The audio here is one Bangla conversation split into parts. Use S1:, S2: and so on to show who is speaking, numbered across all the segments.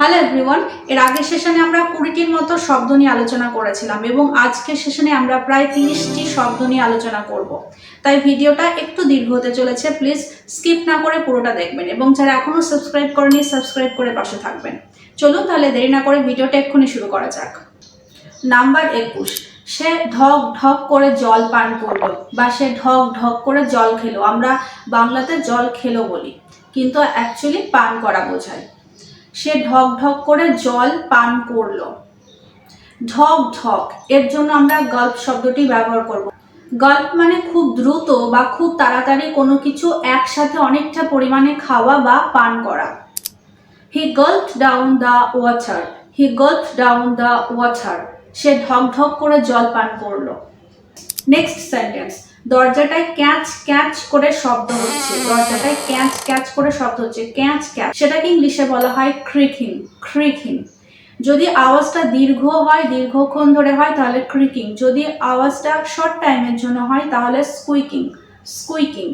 S1: হ্যালো এভরিওয়ান এর আগের সেশনে আমরা কুড়িটির মতো শব্দ নিয়ে আলোচনা করেছিলাম এবং আজকের সেশনে আমরা প্রায় তিরিশটি শব্দ নিয়ে আলোচনা করব। তাই ভিডিওটা একটু দীর্ঘ হতে চলেছে প্লিজ স্কিপ না করে পুরোটা দেখবেন এবং যারা এখনও সাবস্ক্রাইব করেনি সাবস্ক্রাইব করে পাশে থাকবেন। চলুন তাহলে দেরি না করে ভিডিওটা এক্ষুনি শুরু করা যাক। নাম্বার একুশ, সে ঢক ঢক করে জল পান করল বা সে ঢক ঢক করে জল খেলো। আমরা বাংলাতে জল খেলো বলি, কিন্তু অ্যাকচুয়ালি পান করা বোঝায়। সে ঢক ঢক করে জল পান করল। ঢক ঢক, এর জন্য আমরা গল্প শব্দটি ব্যবহার করব। গল্প মানে খুব দ্রুত বা খুব তাড়াতাড়ি কোনো কিছু একসাথে অনেকটা পরিমাণে খাওয়া বা পান করা। হি গল্প ডাউন দ্য ওয়াটার হি গল্প ডাউন দ্য ওয়াটার সে ঢক ঢক করে জল পান করল। নেক্সট সেন্টেন্স দরজাটায় ক্যাচ ক্যাচ করে শব্দ হচ্ছে। দরজাটায় ক্যাচ ক্যাচ করে শব্দ হচ্ছে। ক্যাচ ক্যাচ। সেটাকে ইংলিশে বলা হয় ক্রিকিং ক্রিকিং যদি আওয়াজটা দীর্ঘ হয়, দীর্ঘক্ষণ ধরে হয়, তাহলে ক্রিকিং যদি আওয়াজটা শর্ট টাইমের জন্য হয়, তাহলে squeaking squeaking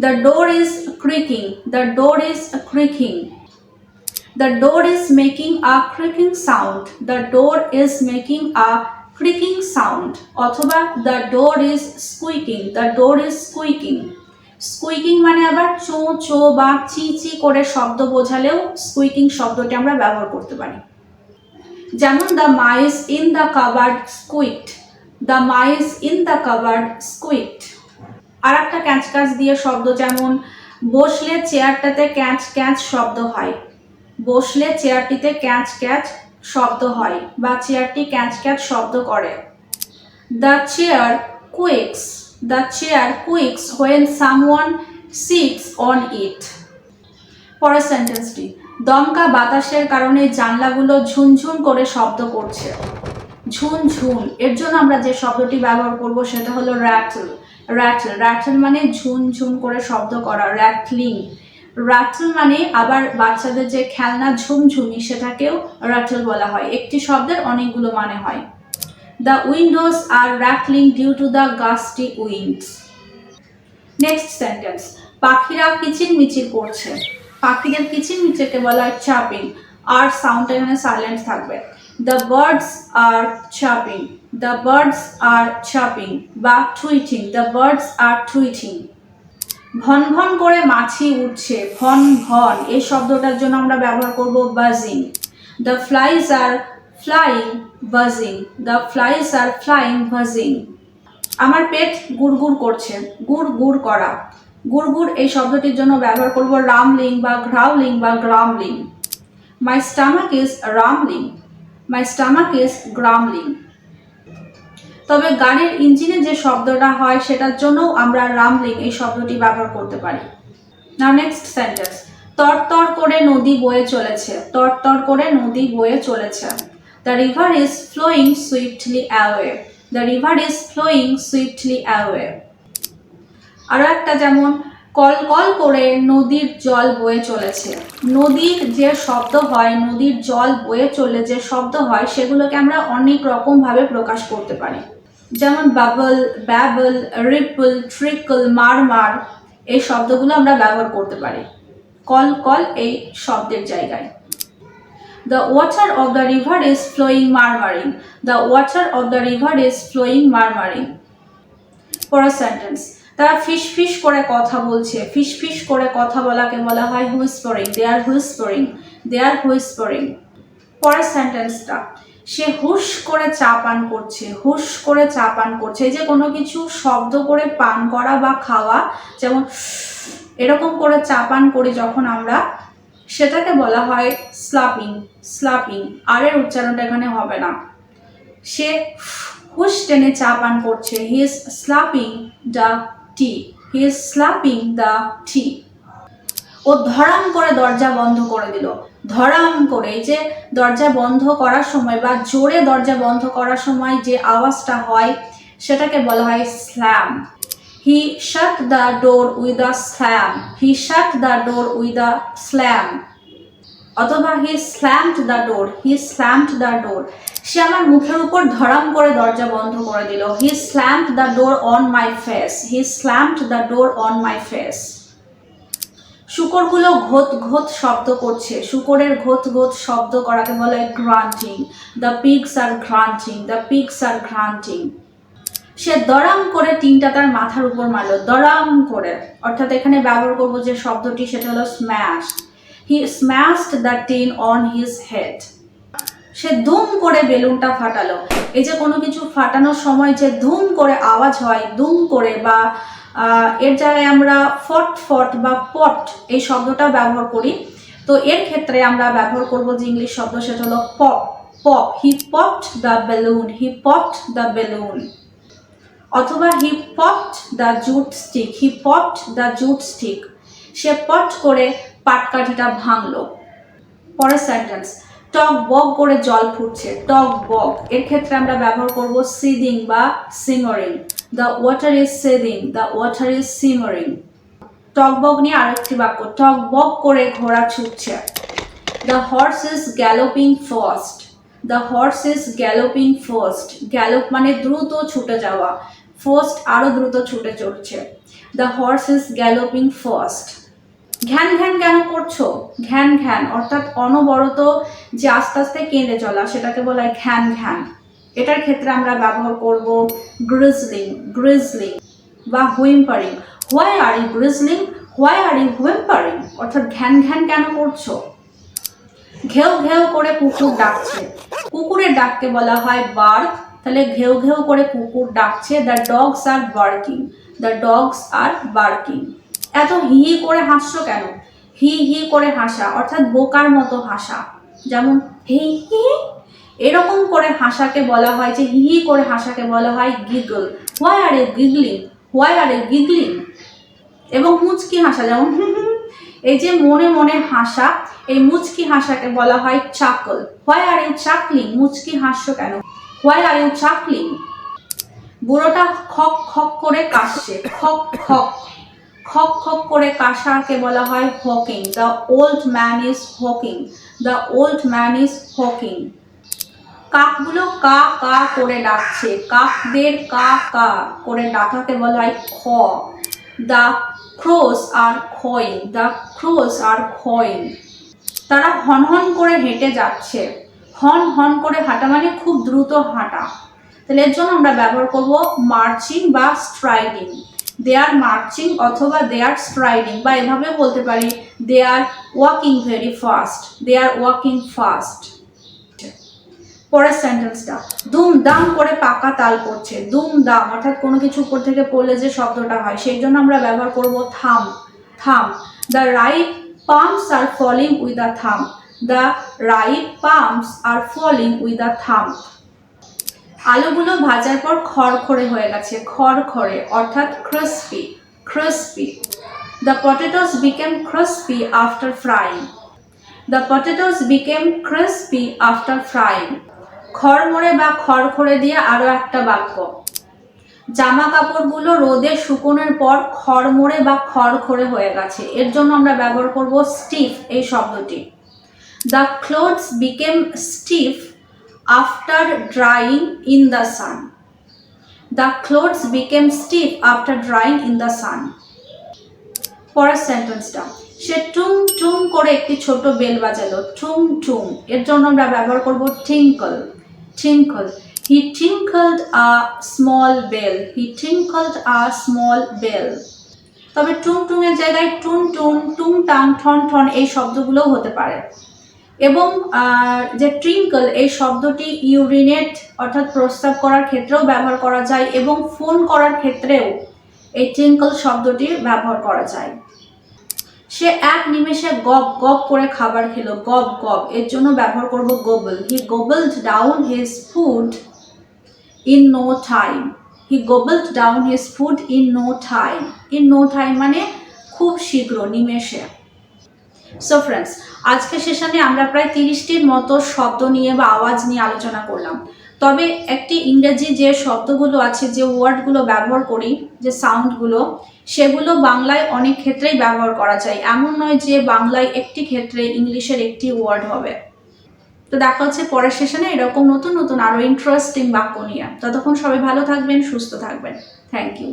S1: the door is creaking the door is creaking the door is making a creaking sound The door is making a creaking sound. অথবা the door is squeaking. The door is squeaking. স্কুইকিং মানে আবার চো চো বা চি চি করে শব্দ বোঝালেও স্কুইকিং শব্দটি আমরা ব্যবহার করতে পারি যেমন the mice in the cupboard squeak the mice in the cupboard squeak আর একটা ক্যাচ ক্যাচ দিয়ে শব্দ যেমন, বসলে চেয়ারটাতে ক্যাচ ক্যাচ শব্দ হয় বসলে চেয়ারটিতে ক্যাচ ক্যাচ শব্দ হয় বা চেয়ারটি ক্যাচ ক্যাচ শব্দ করে। The chair squeaks the chair squeaks when someone sits on it পরের সেন্টেন্সটি দমকা বাতাসের কারণে জানলাগুলো ঝুনঝুন করে শব্দ করছে। ঝুনঝুন, এর জন্য আমরা যে শব্দটি ব্যবহার করব সেটা হলো র্যাটল র্যাটল র্যাটল মানে ঝুনঝুন করে শব্দ করা র্যাটলিং রাটল মানে আবার বাচ্চাদের যে খেলনা ঝুমঝুমি সেটাকেও রাটল বলা হয়। একটি শব্দের অনেকগুলো মানে হয়। The windows are rattling due to the gusty winds next sentence পাখিরা কিচির মিচির করছে। পাখিদের কিচির মিচিরকে বলা হয় চাপিং আর সাউন্ড এখানে সাইলেন্ট থাকবে। The birds are chirping the birds are chirping বা tweeting the birds are tweeting von ভন করে মাছি উঠছে, ভন ভন। এই শব্দটার জন্য আমরা ব্যবহার করব buzzing the flies are flying buzzing the flies are flying buzzing আমার পেট গুড়গুড় করছে, গুড় গুড় করা। গুড় গুড় এই শব্দটির জন্য ব্যবহার করব রামলিং বা গ্রাউলিং বা grumbling my stomach is rumbling my stomach is grumbling তবে গাড়ির ইঞ্জিনে যে শব্দটা হয় সেটার জন্যও আমরা রামলিং এই শব্দটি ব্যবহার করতে পারি। না নেক্সট সেন্টেন্স তরতর করে নদী বয়ে চলেছে। তরতর করে নদী বয়ে চলেছে। The river is flowing swiftly away the river is flowing swiftly away আরও একটা যেমন কল কল করে নদীর জল বয়ে চলেছে। নদীর যে শব্দ হয়, নদীর জল বয়ে চলে যে শব্দ হয়, সেগুলোকে আমরা অনেক রকমভাবে প্রকাশ করতে পারি। যেমন bubble, babble, ripple, trickle, murmur, এই শব্দগুলো আমরা ব্যবহার করতে পারি। কল কল এই শব্দের জায়গায়। The water of the river is flowing murmuring the water of the river is flowing murmuring পরের সেন্টেন্স তারা ফিস ফিস করে কথা বলছে, ফিস ফিস করে কথা বলাকে বলা হয় whispering they are whispering they are whispering পরের সেন্টেন্সটা সে হুশ করে চা পান করছে, হুশ করে চা পান করছে যে কোনো কিছু শব্দ করে পান করা বা খাওয়া, যেমন এরকম করে চা পান করি যখন আমরা, সেটাকে বলা হয় স্লাপিং স্লাপিং আর এর উচ্চারণটা এখানে হবে না। সে হুশ টেনে চা পান করছে he is slurping the tea. He is slurping the tea ও ধরাম করে দরজা বন্ধ করে দিল। ধরাম করে যে দরজা বন্ধ করার সময় বা জোরে দরজা বন্ধ করার সময় যে আওয়াজটা হয়, সেটাকে বলা হয় slam he shut the door with the slam he shut the door with the slam অথবা he slammed the door he slammed the door সে আমার মুখের উপর ধরাম করে দরজা বন্ধ করে দিল। He slammed the door on my face he slammed the door on my face শুকরগুলো ঘোত ঘোত শব্দ করছে। শুকরের ঘোত ঘোত শব্দ করাকে বলে grunting the pigs are grunting the pigs are grunting সে দরাম করে টিনটা তার মাথার উপর মারলো। দরাম করে। অর্থাৎ এখানে ব্যবহার করব যে শব্দটি, সেটা হলো smash he smashed the tin on his head সে ধুম করে বেলুনটা ফাটালো। এই যে কোনো কিছু ফাটানোর সময় যে ধুম করে আওয়াজ হয় দুম করে বা এর জায়গায় আমরা ফট ফট বা পট এই শব্দটা ব্যবহার করি। তো এর ক্ষেত্রে আমরা ব্যবহার করব যে ইংলিশ শব্দ, সেটা হলো pop pop. He popped the balloon he popped the balloon অথবা he popped the jute stick he popped the jute stick সে পট করে পাটকাঠিটা ভাঙলো। পরের সেন্টেন্স টক বক করে জল ফুটছে, টক বক। এর ক্ষেত্রে আমরা ব্যবহার করব সিদিং বা simmering the water is seething the water is simmering টক বক নিয়ে আরেকটি বাক্য, টক বক করে ঘোড়া ছুটছে। The horse is galloping fast the horse is galloping fast gallop মানে দ্রুত ছুটে যাওয়া। ফার্স্ট আরও দ্রুত ছুটে চড়ছে। The horse is galloping fast ঘ্যান ঘ্যান কেন করছ? ঘ্যান ঘ্যান, অর্থাৎ অনবরত যে আস্তে আস্তে কেঁদে চলা, সেটাকে বলা হয় ঘ্যান ঘ্যান। এটার ক্ষেত্রে আমরা ব্যবহার করব গ্রিজলিং গ্রিজলিং বা whimpering. Why are you grizzling why are you whimpering অর্থাৎ ঘ্যান ঘ্যান কেন করছ? ঘেউ ঘেউ করে কুকুর ডাকছে। কুকুরের ডাককে বলা হয় বার্ক। তাহলে ঘেউ ঘেউ করে কুকুর ডাকছে। The dogs are barking the dogs are barking এত হি হি করে হাসছো কেন? হি হি করে হাসা, অর্থাৎ বোকার মতো হাসা। যেমন হি হি, এরকম করে হাসাকে বলা হয় যে হি হি করে হাসাকে বলা হয় giggle. Why are you giggling? Why are you giggling? এবং মুচকি হাসা, যেমন। এই যে মনে মনে হাসা, এই মুচকি হাসাকে বলা হয় চাকল। Why are you চাকলিং? মুচকি হাসছো কেন? Why are you chuckling? বুড়োটা খক খক করে কাশছে, খক খক। খক খক করে কাশাকে বলা হয় hawking. The old man is hawking the old man is hawking কাকগুলো কা কা করে ডাকছে। কাকদের কা কা করে ডাকাকে বলা হয় খ। The crows are cawing the crows are cawing তারা হন হন করে হেঁটে যাচ্ছে। হন হন করে হাঁটা মানে খুব দ্রুত হাঁটা। তাহলে এর জন্য আমরা ব্যবহার করব মার্চিং বা স্ট্রাইডিং। দে আর মার্চিং অথবা দে আর স্ট্রাইডিং বা এভাবে বলতে পারি they are walking very fast they are walking fast পরের সেন্টেন্সটা দুমদাম করে পাকা তাল করছে দুমদাম অর্থাৎ কোনো কিছু উপর থেকে পড়লে যে শব্দটা হয়, সেই জন্য আমরা ব্যবহার করব থাম থাম. The ripe plums are falling with the thump the ripe plums are falling with the thump আলুগুলো ভাজার পর খড়খড়ে হয়ে গেছে, খড়খড়ে, অর্থাৎ crispy crispy the potatoes became crispy after frying the potatoes became crispy after frying খড়মড়ে বা খড়খড়ে দিয়ে আরও একটা বাক্য। জামা কাপড়গুলো রোদে শুকোনোর পর খড় খড়মড়ে বা খড়খড়ে হয়ে গেছে। এর জন্য আমরা ব্যবহার করব স্টিফ এই শব্দটি। The clothes became stiff after drying in the sun the clothes became stiff after drying in the sun পরের সেন্টেন্সটা সে টুং টুং করে একটি ছোট বেল বাজালো। টুং টুং। এর জন্য আমরা ব্যবহার করব tinkle tinkle he tinkled a small bell he tinkled a small bell তবে টুং টুং এর জায়গায় টুন টুন টুং টাং, ঠন ঠন এই শব্দগুলোও হতে পারে। এবং যে ট্রিঙ্কল এই শব্দটি ইউরিনেট অর্থাৎ প্রস্তাব করার ক্ষেত্রেও ব্যবহার করা যায় এবং ফোন করার ক্ষেত্রেও এই ট্রিঙ্কল শব্দটি ব্যবহার করা যায়। সে এক নিমেষে গপ গপ করে খাবার খেলো, গপ গপ। এর জন্য ব্যবহার করব gobble he gobbled down his food in no time he gobbled down his food in no time in no time মানে খুব শীঘ্র, নিমেষে। সো ফ্রেন্ডস আজকে সেশনে আমরা প্রায় তিরিশটির মতো শব্দ নিয়ে বা আওয়াজ নিয়ে আলোচনা করলাম। তবে একটি ইংরেজি যে শব্দগুলো আছে, যে ওয়ার্ডগুলো ব্যবহার করি, যে সাউন্ডগুলো, সেগুলো বাংলায় অনেক ক্ষেত্রেই ব্যবহার করা যায়। এমন নয় যে বাংলায় একটি ক্ষেত্রে ইংলিশের একটি ওয়ার্ড হবে। তো দেখা হচ্ছে পরের সেশনে এরকম নতুন নতুন আরও ইন্টারেস্টিং বাক্য নিয়ে। ততক্ষণ সবাই ভালো থাকবেন, সুস্থ থাকবেন। Thank you